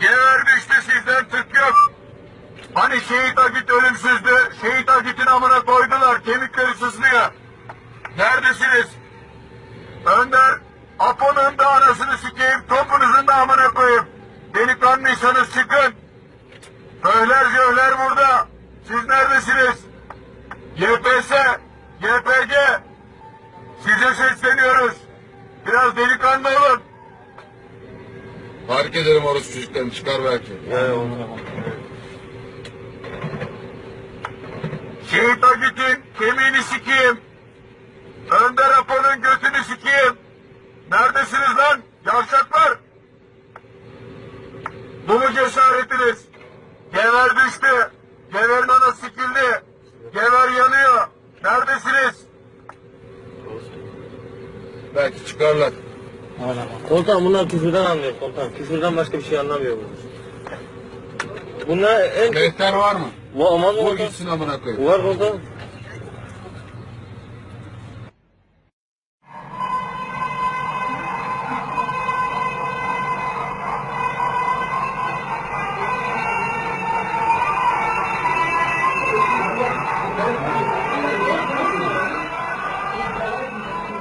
Gever düştü sizden tık yok. Hani şehit Agit ölümsüzdü. Şehit Agit'in amına koydular. Kemikleri sızlıyor. Neredesiniz? Önder, Apo'nun da anasını sikeyim, topunuzun da amına koyayım. Delikanlıysanız çıkın. Köyler köyler burada. Siz neredesiniz? YPS, YPG. Size sesleniyoruz. Biraz delikanlı olun. Fark ederim orası çocuklarını çıkar belki. Şehit Agit'in kemiğini sikeyim. Önder Apo'nun götünü sikeyim. Neredesiniz lan? Yavşaklar. Bu mu cesaretiniz? Gever düştü. Geverin ana sikildi. Gever yanıyor. Neredesiniz? Belki çıkarlar. Komutan bunlar küfürden anlıyor komutan. Küfürden başka bir şey anlamıyor bunlar. Bunlar en... Mehter var mı? Bu aman Vur komutan. gitsin amına koyayım. Var komutan.